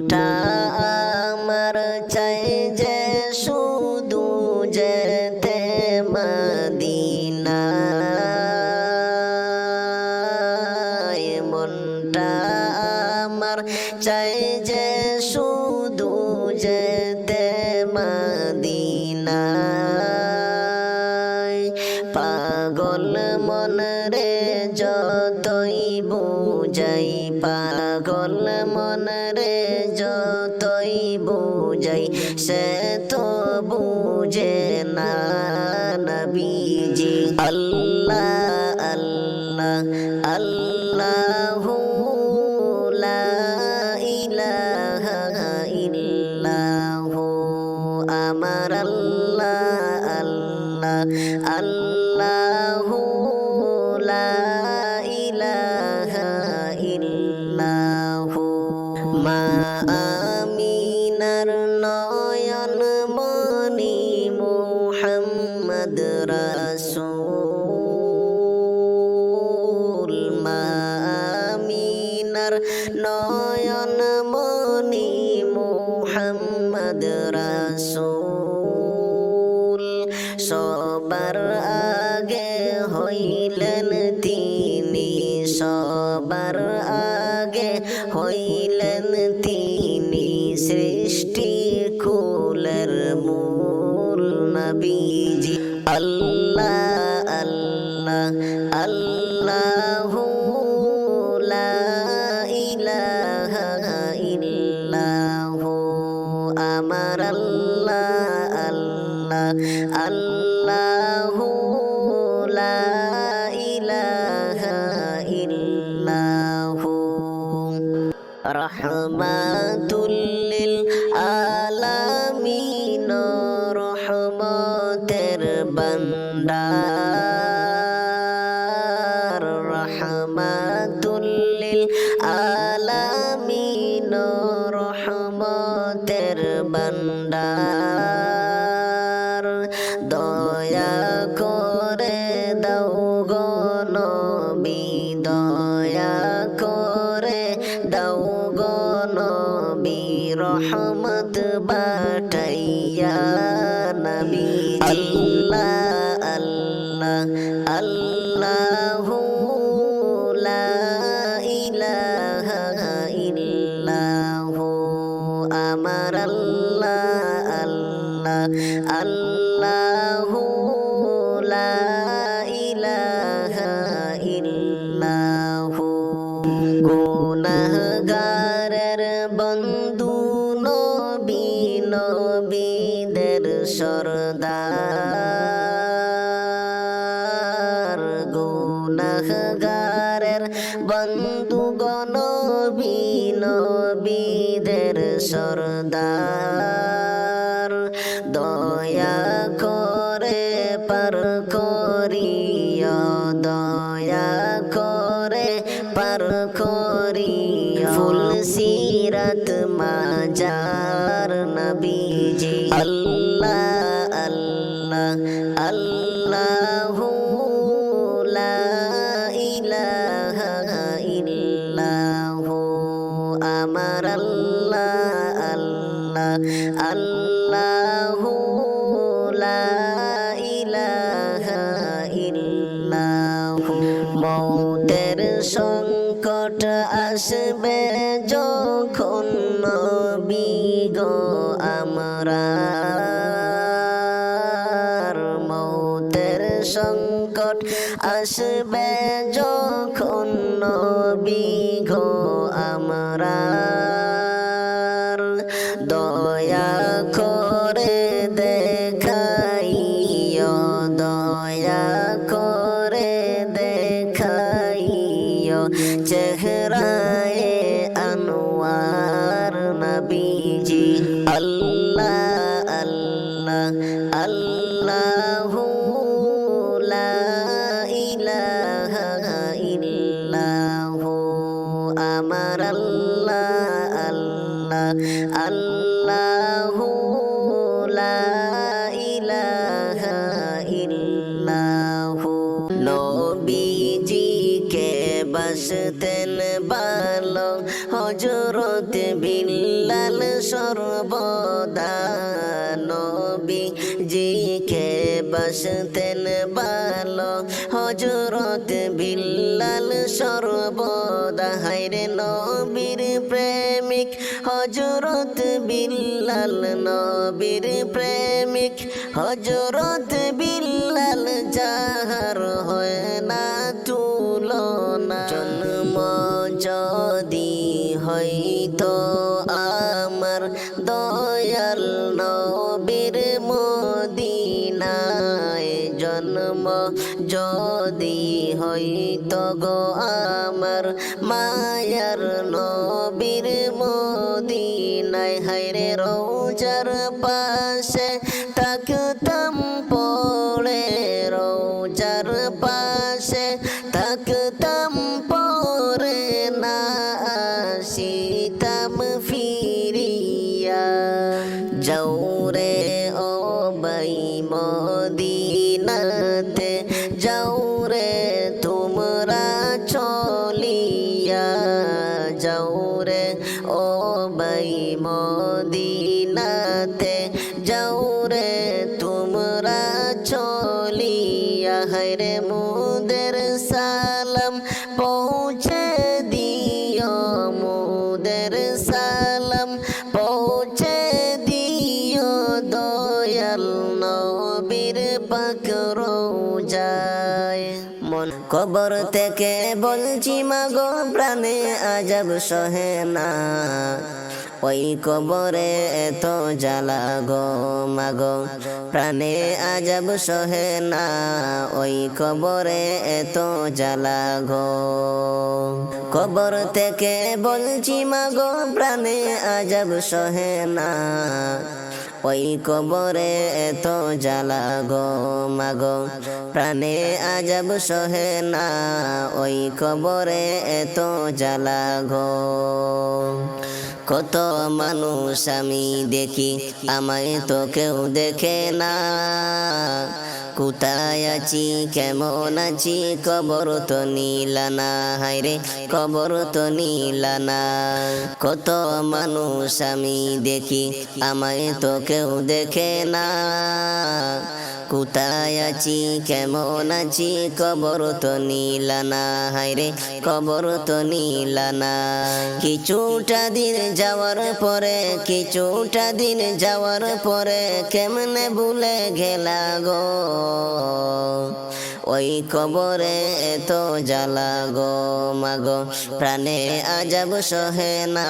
মনটা আমার চাই যে শুধু যেতে মদিনায়। মনটা আমার চাই যে শুধু যেতে মদিনায়। পাগল মন রে যতই বুঝাই, পাগল মন রে বুঝাই সে তো বুঝে না নবীজি। আল্লাহ আল্লাহ আল্লাহ আমার আল্লাহ আল্লাহ, আল্লাহু ইলাহা ইল্লাহু। মা আমিনার নয়ন মনি মুহাম্মদ রাসূল। মা আমিনার নয়ন মনি মুহাম্মদ রাসূল। সবার আগে হইলেন তিনি, সবার আগে সৃষ্টি কুলের মূল নবীজি। আল্লাহ আল্লাহ আল্লাহ রহমাতুল লিল আলামিন রহমতের বান্দার আল্লাহু লা ইলাহা ইল্লাহু আমার আল্লাহ আল্লাহ আল্লাহু লা ইলাহা ইল্লাহু গুনাহগারের বন্ধু নবী, নবীদের সরদার। সরদার দয়া করে পার করিয়া দয়া করে পার করিয়া ফুল সিরাত আসবে যখন নবী গো আমরা মৌতের সংকট আসবে যখন নবী গো আমরা বসতেন ভালো হজরত বিল্লাল সর্বদা নবী জিকে বসতেন ভালো হজরত বিল্লাল সর্বদা হাইরে নবীর প্রেমিক হজরত বিল্লাল নবীর প্রেমিক হজরত বিল্লাল জন্ম যদি হইত গো আমার মায়ার নবীর মদিনায় হাইরে রোজার পাশে মদিনাতে যাও রে তোমরা চলিয়া হরে রে সালাম নবীর পাক রোজায় মন কবর থেকে বলছি, মাগো প্রাণে আজব সহে না। ওই কবরে এত জ্বালা গো, মাগো প্রাণে আজব সহে না। ওই কবরে এত জ্বালা গো। কবর থেকে বলছি, মাগো প্রাণে আজব সহে না। ওই কবরে এত জ্বালা গো মাগো প্রাণে আজব সহে না, ওই কবরে এত জ্বালা গো। কত মানুষ আমি দেখি, আমায় তো কেউ দেখে না। কোথায় আছি, কেমন আছি কবর তো নীলানা হায়রে কবর তো নীলানা কত মানুষ আমি দেখি, আমায় তো কেউ দেখে না। কোথায় আছি, কেমন আছি কবর তো নীলানা হায়রে কবর তো নীলানা কিছুটা দিন যাওয়ার পরে, কিছুটা দিন যাওয়ার পরে, কেমনে ভুলে গেলা গো? ওই কবরে এত জ্বালা গো মাগো প্রাণে আজাব সহে না।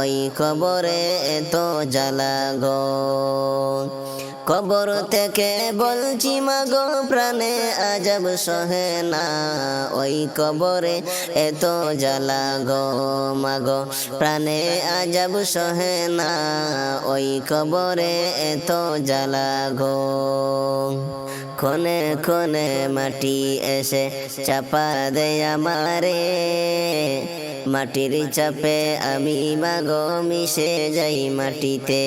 ওই কবরে এত জ্বালা গো। কবর থেকে বলছি মাগো প্রাণে আজাব সহে না। ওই কবরে এত জ্বালা গো মাগো প্রাণে আজাব সহে না। ওই কবরে এত জ্বালা গো। কোনে কোনে মাটি এসে চাপা দেয় আমারে। মাটির চাপে আমি মাগো মিশে যাই মাটিতে।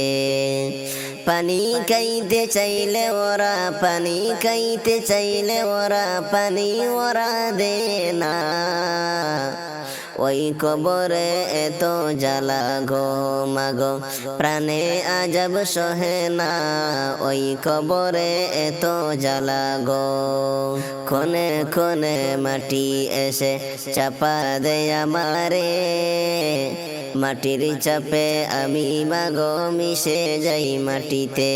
পানি খাইতে চাইলে ওরা, পানি খাইতে চাইলে ওরা, পানি ওরা দে না। ওই কবরে এত জ্বালা গো মাগো প্রাণে আজব সহে না, ওই কবরে এত জ্বালা গো। কোনে কোনে মাটি এসে চাপা দেয় আমারে, মাটির চাপে আমি মাগো মিশে যাই মাটিতে।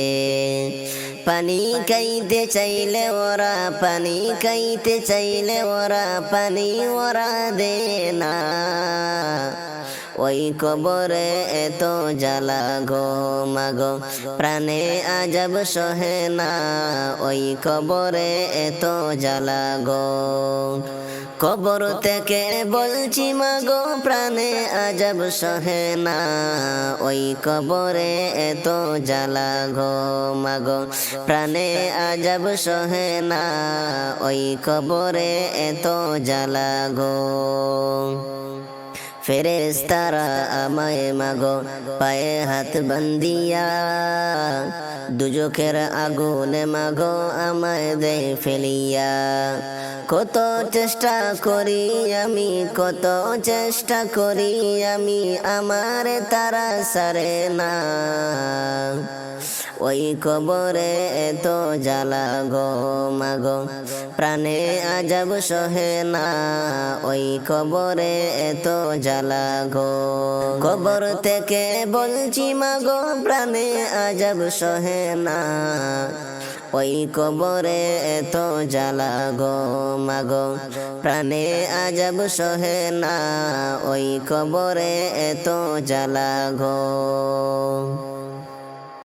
পানি খাইতে চাইলে ওরা পানি খাইতে চাইলে ওরা পানি ওরা দে না। ওই কবরে এত জ্বালা গো মাগো প্রাণে আজব সহে না। ওই কবরে এত জ্বালা গো। কবর থেকে বলছি মাগো প্রাণে আজব সহে না। ওই কবরে এত জ্বালা গো মাগো প্রাণে আজব সহে না। ওই কবরে এত জ্বালা গো। ফেরেস তারা আমায় মাগো পায়ে হাত বান্দিয়া দুজকের আগুনে মাগো আমায় দে ফেলিয়া কত চেষ্টা করি আমি কত চেষ্টা করি আমি আমার তারা সারে না ওই কবরে এত জ্বালা গো মাগো প্রাণে আজাব সহে না, ওই কবরে এত জ্বালা গো। কবর থেকে বলছি মাগো প্রাণে আজাব সহে না, ওই কবরে এত জ্বালা গো মাগো প্রাণে আজাব সহে না, ওই কবরে এত জ্বালা গো।